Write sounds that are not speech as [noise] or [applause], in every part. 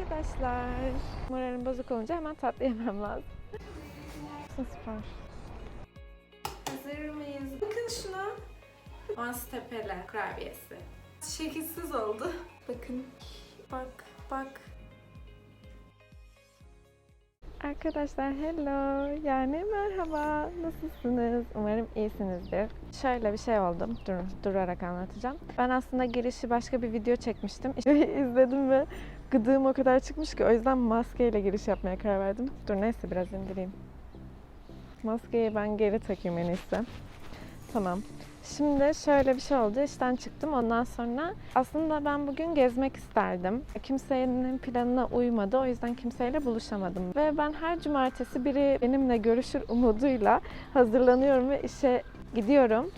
Arkadaşlar, moralim bozuk olunca hemen tatlı yemem lazım. Süper. Hazır mıyız? Bakın şuna. Monstepele kurabiyesi. Şekilsiz oldu. Bakın. Bak, bak. Arkadaşlar hello. Yani merhaba. Nasılsınız? Umarım iyisinizdir. Şöyle bir şey oldu. Dur, durarak anlatacağım. Ben aslında girişi başka bir video çekmiştim. [laughs] izledim ve gıdığım o kadar çıkmış ki o yüzden maskeyle giriş yapmaya karar verdim. Dur neyse biraz indireyim. Maskeyi ben geri takayım en iyisi. Tamam. Şimdi şöyle bir şey oldu. İşten çıktım. Ondan sonra aslında ben bugün gezmek isterdim. Kimsenin planına uymadı. O yüzden kimseyle buluşamadım. Ve ben her cumartesi biri benimle görüşür umuduyla hazırlanıyorum ve işe gidiyorum.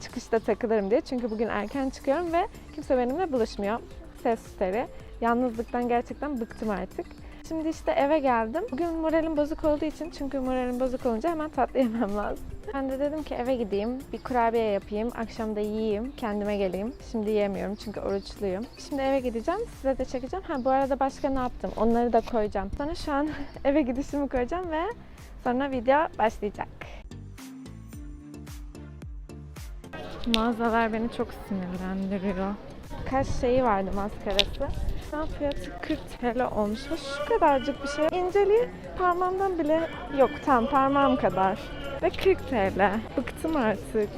Çıkışta takılırım diye. Çünkü bugün erken çıkıyorum ve kimse benimle buluşmuyor. Ses üstleri. Yalnızlıktan gerçekten bıktım artık. Şimdi işte eve geldim. Bugün moralim bozuk olduğu için çünkü moralim bozuk olunca hemen tatlı yemem lazım. Ben de dedim ki eve gideyim, bir kurabiye yapayım, akşam da yiyeyim, kendime geleyim. Şimdi yiyemiyorum çünkü oruçluyum. Şimdi eve gideceğim, size de çekeceğim. Ha bu arada başka ne yaptım? Onları da koyacağım. Sonra şu an [laughs] eve gidişimi koyacağım ve sonra video başlayacak. Mağazalar beni çok sinirlendiriyor. Kaç şeyi vardı maskarası. An fiyatı 40 TL olmuş şu kadarcık bir şey. İnceliği parmağımdan bile yok tam parmağım kadar. Ve 40 TL. Bıktım artık.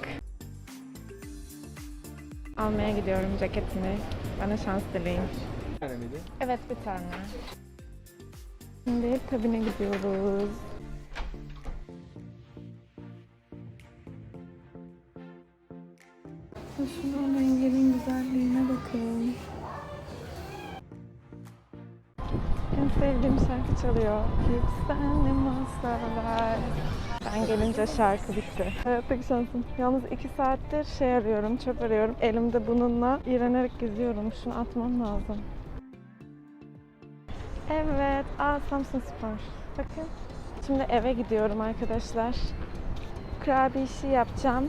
Almaya gidiyorum ceketimi. Bana şans dileyin. Bir tane miydi? Evet bir tane. Şimdi kabine gidiyoruz. Şunun rengerin güzelliğine bakın. En sevdiğim şarkı çalıyor. Yükselne masalar. Ben gelince şarkı bitti. Hayattaki şansım. Yalnız iki saattir şey arıyorum, çöp arıyorum. Elimde bununla iğrenerek geziyorum. Şunu atmam lazım. Evet, aa Samsung Spor. Bakın. Şimdi eve gidiyorum arkadaşlar. Kurabiye işi yapacağım.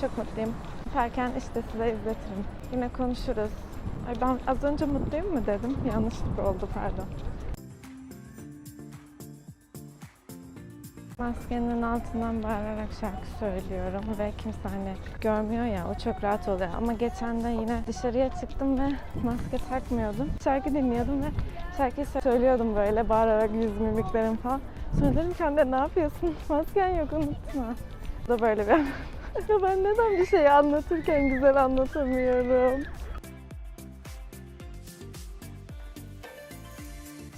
Çok mutluyum. Yaparken işte size izletirim. Yine konuşuruz. Ay ben az önce mutluyum mu dedim? Yanlışlık oldu pardon. Maskenin altından bağırarak şarkı söylüyorum ve kimse hani görmüyor ya o çok rahat oluyor. Ama geçen de yine dışarıya çıktım ve maske takmıyordum. Şarkı dinliyordum ve şarkıyı söylüyordum böyle bağırarak yüz mimiklerim falan. Sonra dedim anne ne yapıyorsun? [laughs] Masken yok unutma. Bu da böyle bir [laughs] Ya ben neden bir şeyi anlatırken güzel anlatamıyorum?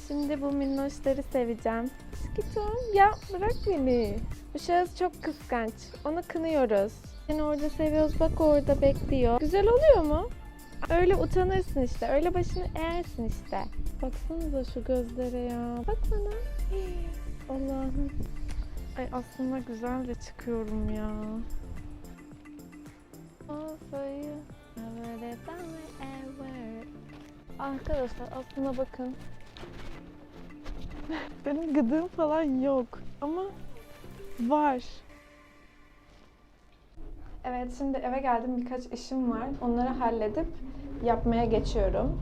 Şimdi bu minnoşları seveceğim. Sıkıcım ya bırak beni. Bu şahıs çok kıskanç. Onu kınıyoruz. Seni orada seviyoruz bak orada bekliyor. Güzel oluyor mu? Öyle utanırsın işte. Öyle başını eğersin işte. Baksanıza şu gözlere ya. Bak bana. [gasps] Allah'ım. Ay aslında güzel de çıkıyorum ya. Arkadaşlar aslında bakın. [laughs] Benim gıdığım falan yok ama var. Evet şimdi eve geldim birkaç işim var. Onları halledip yapmaya geçiyorum.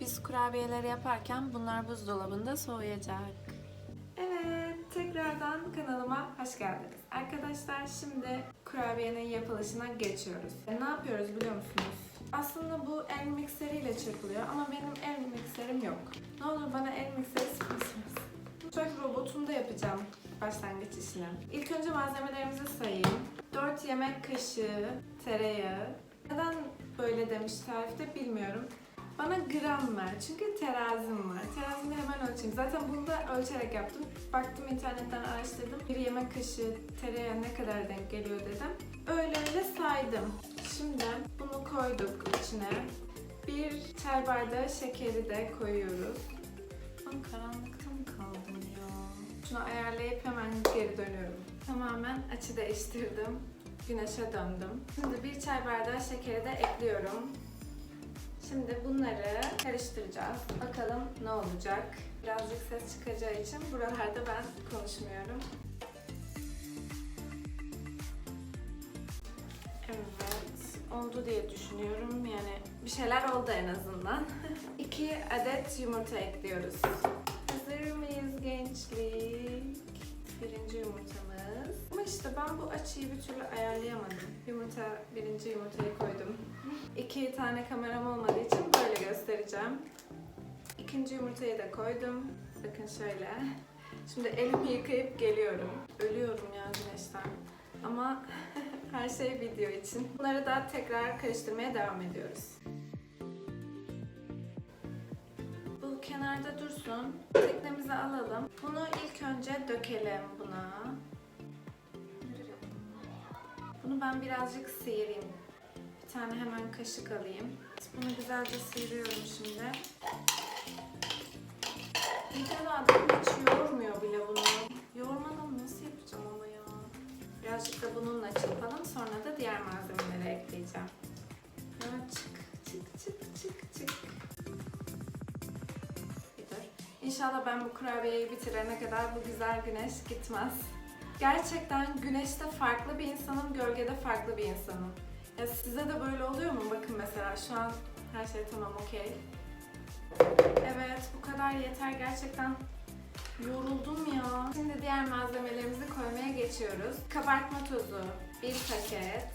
Biz kurabiyeleri yaparken bunlar buzdolabında soğuyacak. Evet, tekrardan kanalıma hoş geldiniz. Arkadaşlar şimdi kurabiyenin yapılışına geçiyoruz. Ne yapıyoruz biliyor musunuz? Aslında bu el mikseriyle çırpılıyor ama benim el mikserim yok. Ne olur bana el mikseri sponsor Mutfak robotunda yapacağım başlangıç işini. İlk önce malzemelerimizi sayayım. 4 yemek kaşığı tereyağı. Neden böyle demiş tarifte bilmiyorum. Bana gram ver çünkü terazim var. Terazimi hemen ölçeyim. Zaten bunu da ölçerek yaptım. Baktım internetten araştırdım. Bir yemek kaşığı tereyağı ne kadar denk geliyor dedim. Öyle öyle saydım. Şimdi bunu koyduk içine. Bir çay bardağı şekeri de koyuyoruz. Ben karanlıkta mı kaldım ya? Şunu ayarlayıp hemen geri dönüyorum. Tamamen açı değiştirdim. Güneşe döndüm. Şimdi bir çay bardağı şekeri de ekliyorum. Şimdi bunları karıştıracağız. Bakalım ne olacak. Birazcık ses çıkacağı için buralarda ben konuşmuyorum. Evet. Oldu diye düşünüyorum. Yani bir şeyler oldu en azından. [laughs] 2 adet yumurta ekliyoruz. Hazır mıyız gençlik? Birinci yumurtamız. Ama işte ben bu açıyı bir türlü ayarlayamadım. Yumurta, birinci yumurtayı koydum. [laughs] İki tane kameram olmadığı için böyle göstereceğim. İkinci yumurtayı da koydum. Bakın şöyle. Şimdi elimi yıkayıp geliyorum. Ölüyorum ya güneşten. Ama [laughs] her şey video için. Bunları da tekrar karıştırmaya devam ediyoruz. Bu kenarda dursun. Teknemizi alalım. Bunu ilk önce dökelim buna. Bunu ben birazcık sıyırayım. Bir tane hemen kaşık alayım. Bunu güzelce sıyırıyorum şimdi. Bir de adam hiç yoğurmuyor bile bunu. Birazcık da bununla çırpalım. Sonra da diğer malzemeleri ekleyeceğim. Ya çık, çık, çık, çık, çık. Bir dur. İnşallah ben bu kurabiyeyi bitirene kadar bu güzel güneş gitmez. Gerçekten güneşte farklı bir insanım, gölgede farklı bir insanım. Ya size de böyle oluyor mu? Bakın mesela şu an her şey tamam, okey. Evet, bu kadar yeter. Gerçekten yoruldum ya. Şimdi diğer malzemelerimizi koymaya geçiyoruz. Kabartma tozu 1 paket.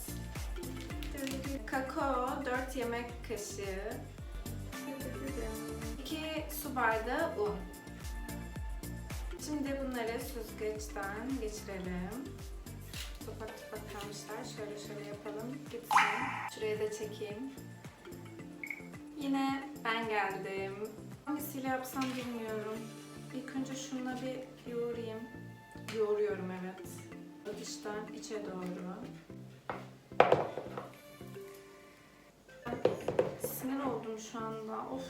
Kakao 4 yemek kaşığı. 2 su bardağı un. Şimdi bunları süzgeçten geçirelim. Topak topak kalmışlar. Şöyle şöyle yapalım. Gitsin. Şuraya da çekeyim. Yine ben geldim. Hangisiyle yapsam bilmiyorum. İlk önce şununla bir yoğurayım. Yoğuruyorum evet. Dıştan içe doğru. Sinir oldum şu anda. Of.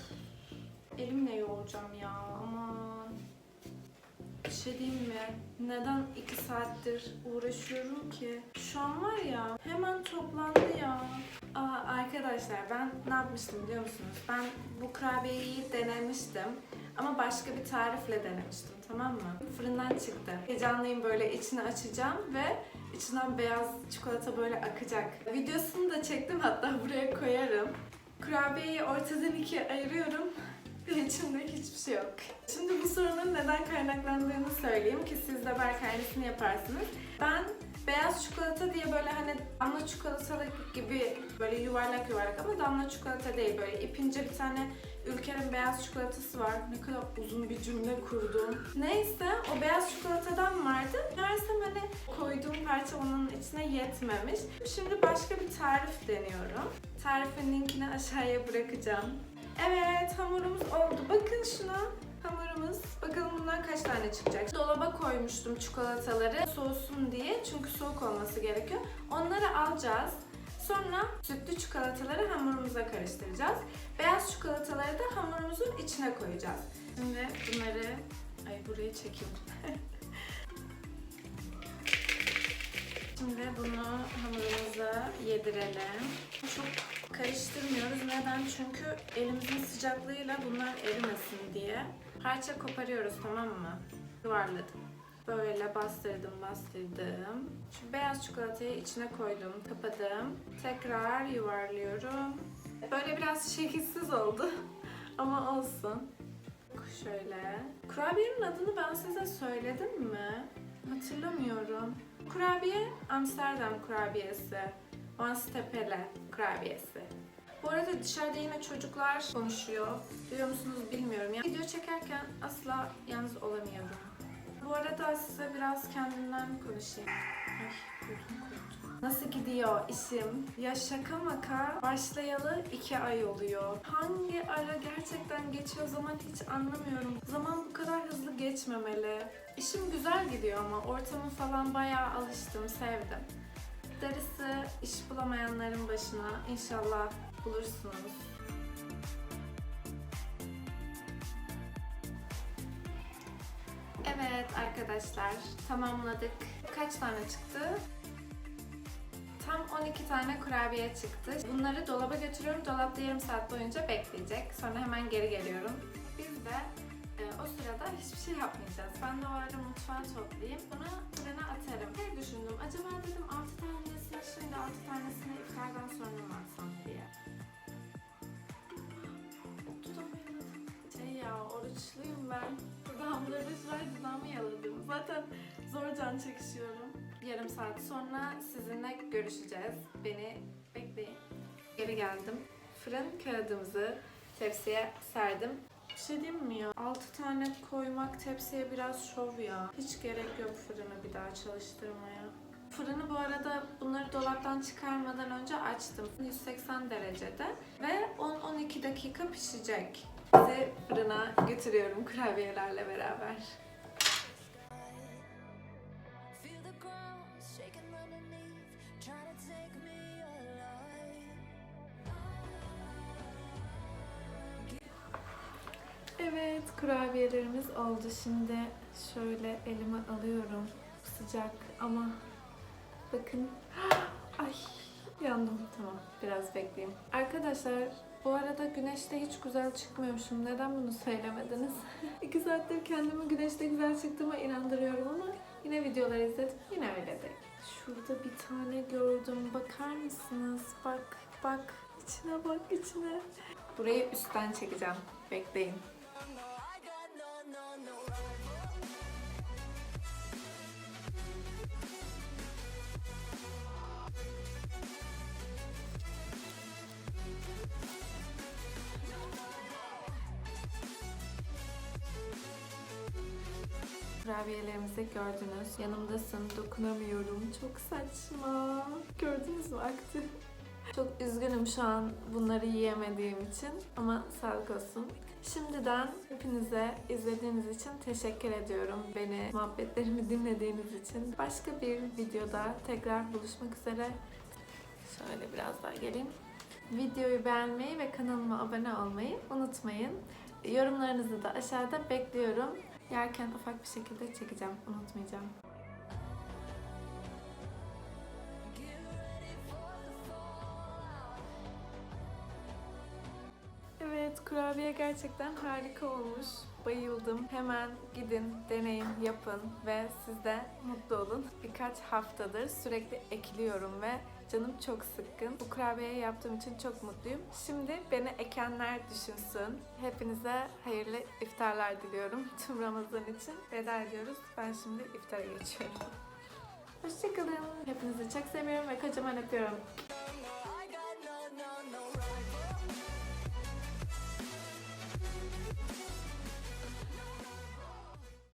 Elimle yoğuracağım ya. Aman. Bir şey diyeyim mi? Neden iki saattir uğraşıyorum ki? Şu an var ya hemen toplandı ya. Aa, arkadaşlar ben ne yapmıştım biliyor musunuz? Ben bu kurabiyeyi denemiştim. Ama başka bir tarifle denemiştim tamam mı? Fırından çıktı. Heyecanlıyım böyle içini açacağım ve içinden beyaz çikolata böyle akacak. Videosunu da çektim hatta [laughs] buraya koyarım. Kurabiyeyi ortadan ikiye ayırıyorum. [laughs] Ve içinde hiçbir şey yok. Şimdi bu sorunun neden kaynaklandığını söyleyeyim ki siz de belki aynısını yaparsınız. Ben beyaz çikolata diye böyle hani damla çikolatalı gibi böyle yuvarlak yuvarlak ama damla çikolata değil böyle ipince bir tane Ülker'in beyaz çikolatası var. Ne kadar uzun bir cümle kurdum. Neyse o beyaz çikolatadan vardı. Meğersem hani koyduğum parça onun içine yetmemiş. Şimdi başka bir tarif deniyorum. Tarifin linkini aşağıya bırakacağım. Evet hamurumuz oldu. Bakın şuna. Hamurumuz. Bakalım bundan kaç tane çıkacak. Dolaba koymuştum çikolataları soğusun diye. Çünkü soğuk olması gerekiyor. Onları alacağız. Sonra sütlü çikolataları hamurumuza karıştıracağız. Beyaz çikolataları da hamurumuzun içine koyacağız. Şimdi bunları... Ay burayı çekeyim. [laughs] Şimdi bunu hamurumuza yedirelim. Çok karıştırmıyoruz. Neden? Çünkü elimizin sıcaklığıyla bunlar erimesin diye. Parça koparıyoruz tamam mı? Yuvarladım. Böyle bastırdım bastırdım. Şu beyaz çikolatayı içine koydum. Kapadım. Tekrar yuvarlıyorum. Böyle biraz şekilsiz oldu. [laughs] Ama olsun. Şöyle. Kurabiyenin adını ben size söyledim mi? Hatırlamıyorum. Kurabiye Amsterdam kurabiyesi. Vanstepele kurabiyesi. Bu arada dışarıda yine çocuklar konuşuyor. Duyuyor musunuz bilmiyorum. Yani video çekerken asla yalnız olamıyorum. Bu arada size biraz kendimden konuşayım. Ay. Nasıl gidiyor işim? Ya şaka maka başlayalı iki ay oluyor. Hangi ara gerçekten geçiyor zaman hiç anlamıyorum. Zaman bu kadar hızlı geçmemeli. İşim güzel gidiyor ama ortamı falan bayağı alıştım, sevdim. Darısı iş bulamayanların başına inşallah bulursunuz. Evet arkadaşlar tamamladık. Kaç tane çıktı? Tam 12 tane kurabiye çıktı. Bunları dolaba götürüyorum. Dolapta yarım saat boyunca bekleyecek. Sonra hemen geri geliyorum. Biz de Ee, o sırada hiçbir şey yapmayacağız. Ben de o arada mutfağı toplayayım. Sonra fırına atarım. Ne düşündüm? Acaba dedim 6 tanesini şimdi 6 tanesini iftardan sonra mı atsam diye. Ya oruçluyum ben. Dudağımda ruj var dudağımı yaladım. Zaten zor can çekişiyorum. Yarım saat sonra sizinle görüşeceğiz. Beni bekleyin. Geri geldim. Fırın kağıdımızı tepsiye serdim. Bir şey diyeyim mi ya? 6 tane koymak tepsiye biraz şov ya. Hiç gerek yok fırını bir daha çalıştırmaya. Fırını bu arada bunları dolaptan çıkarmadan önce açtım. 180 derecede ve 10-12 dakika pişecek. Sizi fırına götürüyorum kurabiyelerle beraber. Evet, kurabiyelerimiz oldu. Şimdi şöyle elime alıyorum. Sıcak ama bakın. [gasps] Ay yandım. Tamam, biraz bekleyeyim. Arkadaşlar bu arada güneşte hiç güzel çıkmıyormuşum. Neden bunu söylemediniz? [laughs] İki saattir kendimi güneşte güzel çıktığıma inandırıyorum ama yine videolar izledim. Yine öyle değil. Şurada bir tane gördüm. Bakar mısınız? Bak, bak. İçine bak, içine. Burayı üstten çekeceğim. Bekleyin. Kurabiyelerimizi gördünüz. Yanımdasın, dokunamıyorum. Çok saçma. Gördünüz mü aktı? Çok üzgünüm şu an bunları yiyemediğim için ama sağlık olsun. Şimdiden hepinize izlediğiniz için teşekkür ediyorum. Beni, muhabbetlerimi dinlediğiniz için. Başka bir videoda tekrar buluşmak üzere. Şöyle biraz daha geleyim. Videoyu beğenmeyi ve kanalıma abone olmayı unutmayın. Yorumlarınızı da aşağıda bekliyorum. Yerken ufak bir şekilde çekeceğim. Unutmayacağım. Evet, kurabiye gerçekten harika olmuş. Bayıldım. Hemen gidin, deneyin, yapın ve siz de mutlu olun. Birkaç haftadır sürekli ekliyorum ve canım çok sıkkın. Bu kurabiyeyi yaptığım için çok mutluyum. Şimdi beni ekenler düşünsün. Hepinize hayırlı iftarlar diliyorum. [laughs] Tüm Ramazan için veda ediyoruz. Ben şimdi iftara geçiyorum. Hoşçakalın. Hepinizi çok seviyorum ve kocaman öpüyorum.